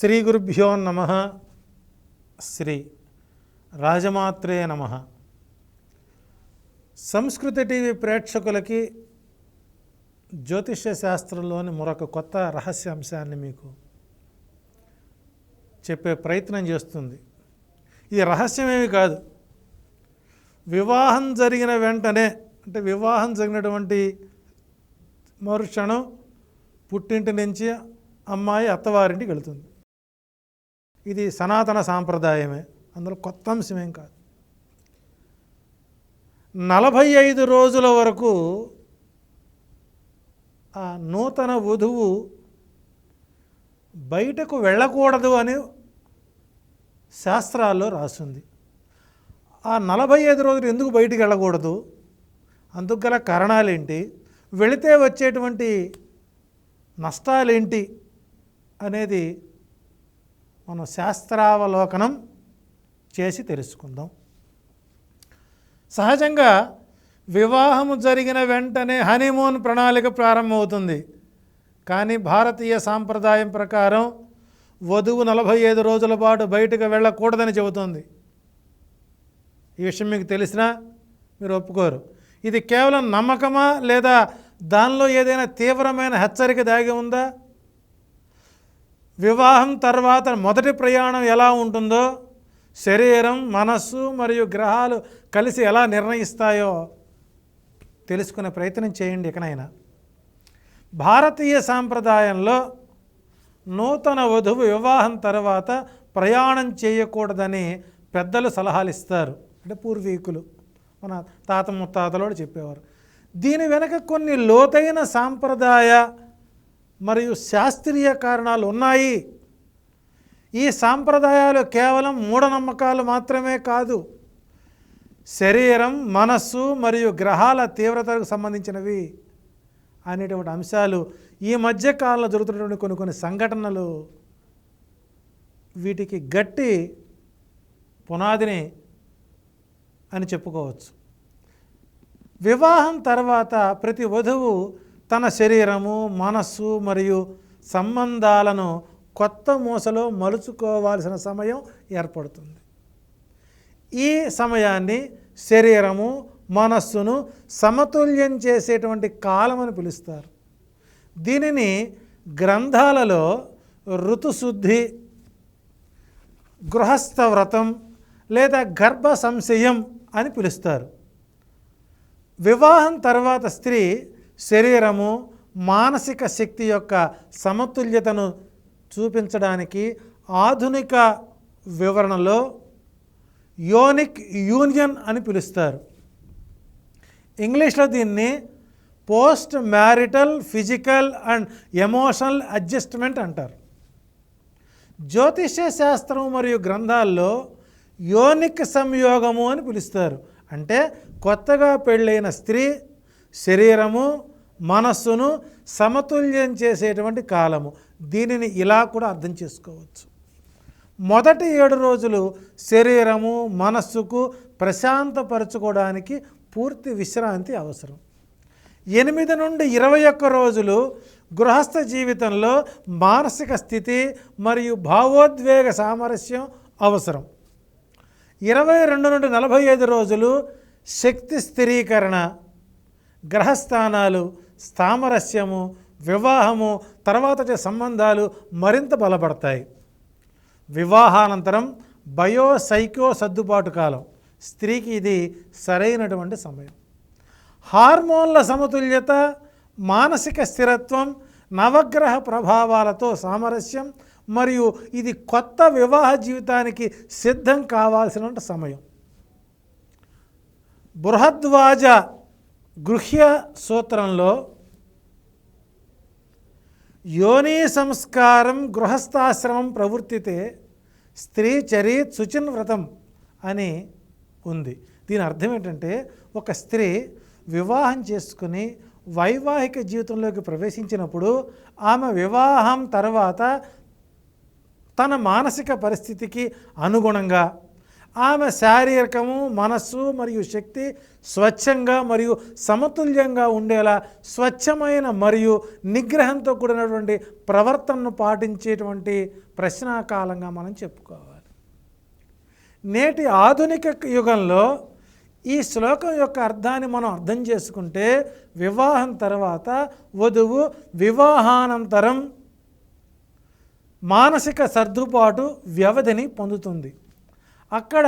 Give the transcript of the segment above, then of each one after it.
శ్రీ గురుభ్యో నమ. శ్రీ రాజమాత్రే నమ. సంస్కృత టీవీ ప్రేక్షకులకి జ్యోతిష్య శాస్త్రంలోని మరొక కొత్త రహస్య అంశాన్ని మీకు చెప్పే ప్రయత్నం చేస్తుంది. ఇది రహస్యమేమి కాదు. వివాహం జరిగిన వెంటనే అంటే వివాహం జరిగినటువంటి మరుక్షణం పుట్టింటి నుంచి అమ్మాయి అత్తవారింటికి వెళుతుంది. ఇది సనాతన సాంప్రదాయమే. అందులో కొత్త అంశమేం కాదు. నలభై ఐదు రోజుల వరకు ఆ నూతన వధువు బయటకు వెళ్ళకూడదు అని శాస్త్రాల్లో రాసింది. ఆ నలభై ఐదు రోజులు ఎందుకు బయటికి వెళ్ళకూడదు? అందుకు గల కారణాలేంటి? వెళితే వచ్చేటువంటి నష్టాలేంటి? అనేది మనం శాస్త్రావలోకనం చేసి తెలుసుకుందాం. సహజంగా వివాహము జరిగిన వెంటనే హనీమూన్ ప్రణాళిక ప్రారంభమవుతుంది. కానీ భారతీయ సాంప్రదాయం ప్రకారం వధువు నలభై ఐదు రోజుల పాటు బయటకు వెళ్ళకూడదని చెబుతుంది. ఈ విషయం మీకు తెలిసినా మీరు ఒప్పుకోరు. ఇది కేవలం నమ్మకమా లేదా దానిలో ఏదైనా తీవ్రమైన హెచ్చరిక దాగి ఉందా? వివాహం తర్వాత మొదటి ప్రయాణం ఎలా ఉంటుందో శరీరం మనస్సు మరియు గ్రహాలు కలిసి ఎలా నిర్ణయిస్తాయో తెలుసుకునే ప్రయత్నం చేయండి ఇకనైనా. భారతీయ సాంప్రదాయంలో నూతన వధువు వివాహం తర్వాత ప్రయాణం చేయకూడదని పెద్దలు సలహాలు ఇస్తారు అంటే పూర్వీకులు. మన తాత ముత్తాతలోడు చెప్పేవారు. దీని వెనక కొన్ని లోతైన సాంప్రదాయ మరియు శాస్త్రీయ కారణాలు ఉన్నాయి. ఈ సాంప్రదాయాలు కేవలం మూఢనమ్మకాలు మాత్రమే కాదు. శరీరం మనస్సు మరియు గ్రహాల తీవ్రతకు సంబంధించినవి అనేటువంటి అంశాలు ఈ మధ్య కాలంలో జరుగుతున్నటువంటి కొన్ని కొన్ని సంఘటనలు వీటికి గట్టి పునాదిని అని చెప్పుకోవచ్చు. వివాహం తర్వాత ప్రతి వధువు తన శరీరము మనస్సు మరియు సంబంధాలను కొత్త మూసలో మలుచుకోవాల్సిన సమయం ఏర్పడుతుంది. ఈ సమయాన్ని శరీరము మనస్సును సమతుల్యం చేసేటువంటి కాలం అని పిలుస్తారు. దీనిని గ్రంథాలలో ఋతుశుద్ధి గృహస్థ వ్రతం లేదా గర్భ సంశయం అని పిలుస్తారు. వివాహం తర్వాత స్త్రీ శరీరము మానసిక శక్తి యొక్క సమతుల్యతను చూపించడానికి ఆధునిక వివరణలో యోనిక్ యూనియన్ అని పిలుస్తారు. ఇంగ్లీష్లో దీన్ని post marital physical and emotional adjustment అంటారు. జ్యోతిష్య శాస్త్రం మరియు గ్రంథాల్లో యోనిక్ సంయోగము అని పిలుస్తారు. అంటే కొత్తగా పెళ్ళైన స్త్రీ శరీరము మనస్సును సమతుల్యం చేసేటువంటి కాలము. దీనిని ఇలా కూడా అర్థం చేసుకోవచ్చు. మొదటి ఏడు రోజులు శరీరము మనస్సుకు ప్రశాంతపరచుకోవడానికి పూర్తి విశ్రాంతి అవసరం. ఎనిమిది నుండి ఇరవై ఒక్క రోజులు గృహస్థ జీవితంలో మానసిక స్థితి మరియు భావోద్వేగ సామరస్యం అవసరం. ఇరవై రెండు నుండి నలభై ఐదు రోజులు శక్తి స్థిరీకరణ గ్రహస్థానాలు సామరస్యము వివాహము తర్వాత వచ్చే సంబంధాలు మరింత బలపడతాయి. వివాహానంతరం బయో సైకో సర్దుబాటు కాలం. స్త్రీకి ఇది సరైనటువంటి సమయం. హార్మోన్ల సమతుల్యత మానసిక స్థిరత్వం నవగ్రహ ప్రభావాలతో సామరస్యం మరియు ఇది కొత్త వివాహ జీవితానికి సిద్ధం కావాల్సిన సమయం. బృహద్వాజ గృహ్య సూత్రంలో యోని సంస్కారం గృహస్థాశ్రమం ప్రవృత్తితే స్త్రీ చరీత్ శుచిన్ వ్రతం అని ఉంది. దీని అర్థం ఏంటంటే ఒక స్త్రీ వివాహం చేసుకుని వైవాహిక జీవితంలోకి ప్రవేశించినప్పుడు ఆమె వివాహం తర్వాత తన మానసిక పరిస్థితికి అనుగుణంగా ఆమె శారీరకము మనస్సు మరియు శక్తి స్వచ్ఛంగా మరియు సమతుల్యంగా ఉండేలా స్వచ్ఛమైన మరియు నిగ్రహంతో కూడినటువంటి ప్రవర్తనను పాటించేటువంటి ప్రశ్నాకాలంగా మనం చెప్పుకోవాలి. నేటి ఆధునిక యుగంలో ఈ శ్లోకం యొక్క అర్థాన్ని మనం అర్థం చేసుకుంటే వివాహం తర్వాత వధువు వివాహానంతరం మానసిక సర్దుబాటు వ్యవధిని పొందుతుంది. అక్కడ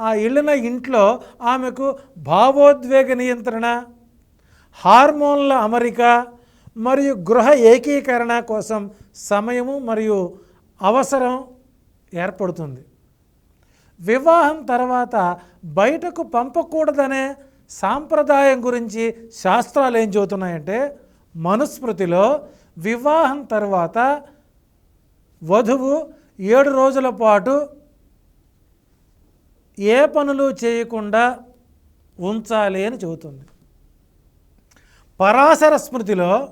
ఆ వెళ్ళిన ఇంట్లో ఆమెకు భావోద్వేగ నియంత్రణ హార్మోన్ల అమరిక మరియు గృహ ఏకీకరణ కోసం సమయము మరియు అవసరం ఏర్పడుతుంది. వివాహం తర్వాత బయటకు పంపకూడదనే సాంప్రదాయం గురించి శాస్త్రాలు ఏం చెబుతున్నాయంటే మనుస్మృతిలో వివాహం తర్వాత వధువు ఏడు రోజుల పాటు ఏ పనులు చేయకుండా ఉంచాలి అని చెబుతుంది. పరాశర స్మృతిలో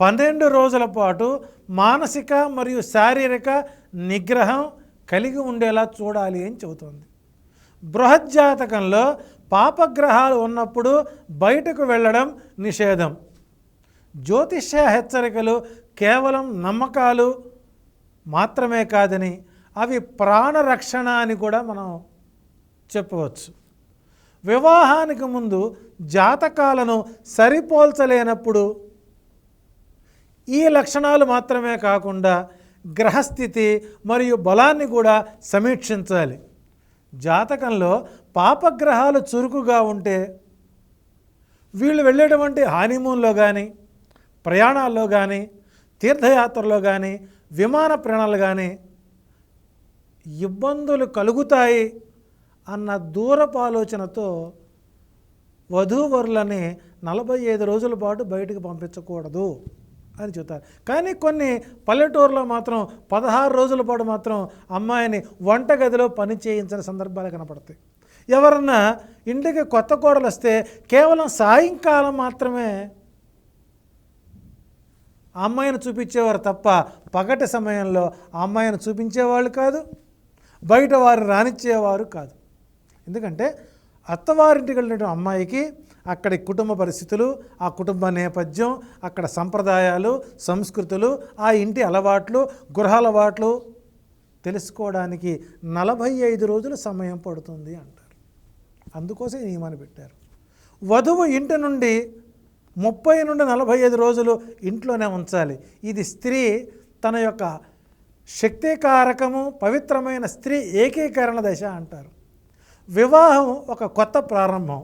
పన్నెండు రోజుల పాటు మానసిక మరియు శారీరక నిగ్రహం కలిగి ఉండేలా చూడాలి అని చెబుతోంది. బృహజ్జాతకంలో పాపగ్రహాలు ఉన్నప్పుడు బయటకు వెళ్ళడం నిషేధం. జ్యోతిష్య హెచ్చరికలు కేవలం నమ్మకాలు మాత్రమే కాదని అవి ప్రాణరక్షణ అని కూడా మనం చెప్పవచ్చు. వివాహానికి ముందు జాతకాలను సరిపోల్చలేనప్పుడు ఈ లక్షణాలు మాత్రమే కాకుండా గ్రహస్థితి మరియు బలాన్ని కూడా సమీక్షించాలి. జాతకంలో పాపగ్రహాలు చురుకుగా ఉంటే వీళ్ళు వెళ్ళేటువంటి హానీమూన్లో కానీ ప్రయాణాల్లో కానీ తీర్థయాత్రలో కానీ విమాన ప్రయాణాలు కానీ ఇబ్బందులు కలుగుతాయి. అన్న దూరపు ఆలోచనతో వధూవరులని నలభై ఐదు రోజుల పాటు బయటకు పంపించకూడదు అని చెబుతారు. కానీ కొన్ని పల్లెటూరులో మాత్రం పదహారు రోజుల పాటు మాత్రం అమ్మాయిని వంటగదిలో పని చేయించిన సందర్భాలు కనపడతాయి. ఎవరన్నా ఇంటికి కొత్త కోడలు వస్తే కేవలం సాయంకాలం మాత్రమే అమ్మాయిని చూపించేవారు తప్ప పగటి సమయంలో అమ్మాయిని చూపించేవాళ్ళు కాదు బయట వారు రానిచ్చేవారు కాదు. ఎందుకంటే అత్తవారింటికి వెళ్ళిన అమ్మాయికి అక్కడి కుటుంబ పరిస్థితులు ఆ కుటుంబ నేపథ్యం అక్కడ సంప్రదాయాలు సంస్కృతులు ఆ ఇంటి అలవాట్లు గృహ అలవాట్లు తెలుసుకోవడానికి నలభై ఐదు రోజులు సమయం పడుతుంది అంటారు. అందుకోసం ఈ నియమాన్ని పెట్టారు. వధువు ఇంటి నుండి ముప్పై నుండి నలభై ఐదు రోజులు ఇంట్లోనే ఉంచాలి. ఇది స్త్రీ తన యొక్క శక్తికారకము పవిత్రమైన స్త్రీ ఏకీకరణ దశ అంటారు. వివాహం ఒక కొత్త ప్రారంభం.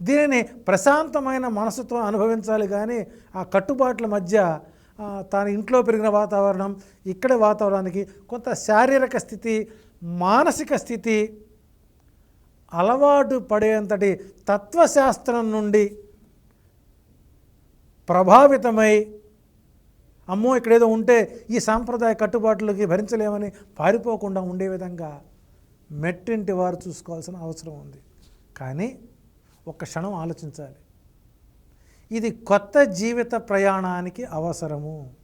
దీనిని ప్రశాంతమైన మనసుతో అనుభవించాలి కానీ ఆ కట్టుబాట్ల మధ్య తాను ఇంట్లో పెరిగిన వాతావరణం ఇక్కడ వాతావరణానికి కొంత శారీరక స్థితి మానసిక స్థితి అలవాటు పడేంతటి తత్వశాస్త్రం నుండి ప్రభావితమై అమ్మో ఇక్కడేదో ఉంటే ఈ సాంప్రదాయ కట్టుబాట్లకి భరించలేమని పారిపోకుండా ఉండే విధంగా మెట్టింటి వారు చూసుకోవాల్సిన అవసరం ఉంది. కానీ ఒక క్షణం ఆలోచించాలి. ఇది కొత్త జీవిత ప్రయాణానికి అవసరము.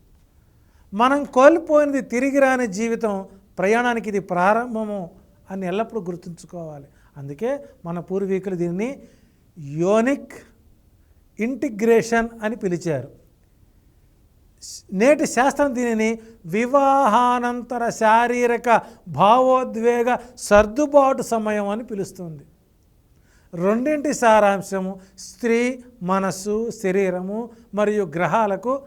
మనం కోల్పోయినది తిరిగి రాని జీవితం ప్రయాణానికి ఇది ప్రారంభము అని ఎల్లప్పుడూ గుర్తుంచుకోవాలి. అందుకే మన పూర్వీకులు దీన్ని యోనిక్ ఇంటిగ్రేషన్ అని పిలిచారు. నేటి శాస్త్రం దీనిని వివాహానంతర శారీరక భావోద్వేగ సర్దుబాటు సమయం అని పిలుస్తుంది. రెండింటి సారాంశము స్త్రీ మనస్సు శరీరము మరియు గ్రహాలకు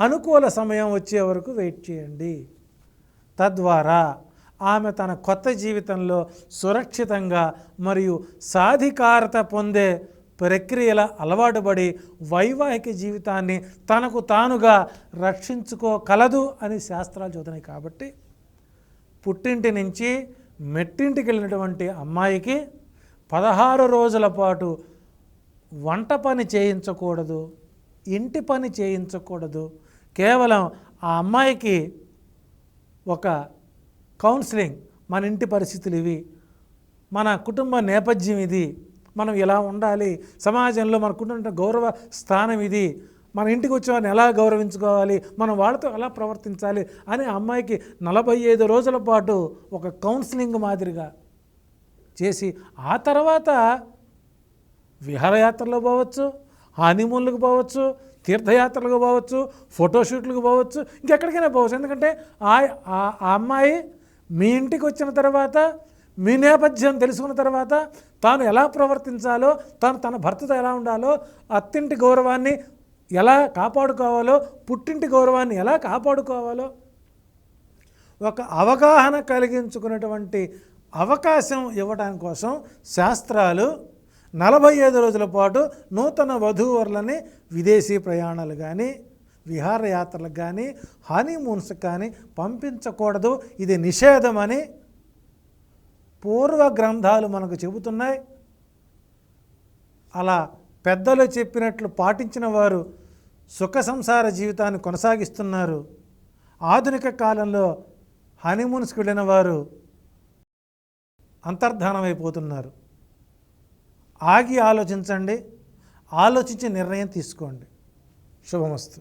అనుకూల సమయం వచ్చే వరకు వెయిట్ చేయండి. తద్వారా ఆమె తన కొత్త జీవితంలో సురక్షితంగా మరియు సాధికారత పొందే ప్రక్రియల అలవాటు పడి వైవాహిక జీవితాన్ని తనకు తానుగా రక్షించుకోగలదు అని శాస్త్రాలు చదువుతున్నాయి కాబట్టి పుట్టింటి నుంచి మెట్టింటికి వెళ్ళినటువంటి అమ్మాయికి పదహారు రోజుల పాటు వంట పని చేయించకూడదు ఇంటి పని చేయించకూడదు. కేవలం ఆ అమ్మాయికి ఒక కౌన్సిలింగ్ మన ఇంటి పరిస్థితులు ఇవి మన కుటుంబ నేపథ్యం ఇది మనం ఎలా ఉండాలి? సమాజంలో మనకున్న గౌరవ స్థానం ఇది. మన ఇంటికి వచ్చే వారిని ఎలా గౌరవించుకోవాలి? మనం వాళ్ళతో ఎలా ప్రవర్తించాలి? అని అమ్మాయికి నలభై ఐదు రోజుల పాటు ఒక కౌన్సిలింగ్ మాదిరిగా చేసి ఆ తర్వాత విహారయాత్రలు పోవచ్చు హానిమూన్లకు పోవచ్చు తీర్థయాత్రలకు పోవచ్చు ఫోటోషూట్లకు పోవచ్చు ఇంకెక్కడికైనా పోవచ్చు. ఎందుకంటే ఆ- ఆ అమ్మాయి మీ ఇంటికి వచ్చిన తర్వాత మీ నేపథ్యం తెలుసుకున్న తర్వాత తాను ఎలా ప్రవర్తించాలో తాను తన భర్తతో ఎలా ఉండాలో అత్తింటి గౌరవాన్ని ఎలా కాపాడుకోవాలో పుట్టింటి గౌరవాన్ని ఎలా కాపాడుకోవాలో ఒక అవగాహన కలిగించుకున్నటువంటి అవకాశం ఇవ్వడం కోసం శాస్త్రాలు నలభై ఐదు రోజుల పాటు నూతన వధూవరులని విదేశీ ప్రయాణాలు కానీ విహారయాత్రలకు కానీ హనీమూన్స్ కానీ పంపించకూడదు. ఇది నిషేధమని పూర్వ గ్రంథాలు మనకు చెబుతున్నాయి. అలా పెద్దలు చెప్పినట్లు పాటించిన వారు సుఖ సంసార జీవితాన్ని కొనసాగిస్తున్నారు. ఆధునిక కాలంలో హనీమూన్స్కి వెళ్ళిన వారు అంతర్ధానమైపోతున్నారు ఆగి ఆలోచించండి ఆలోచించి నిర్ణయం తీసుకోండి. శుభమస్తు.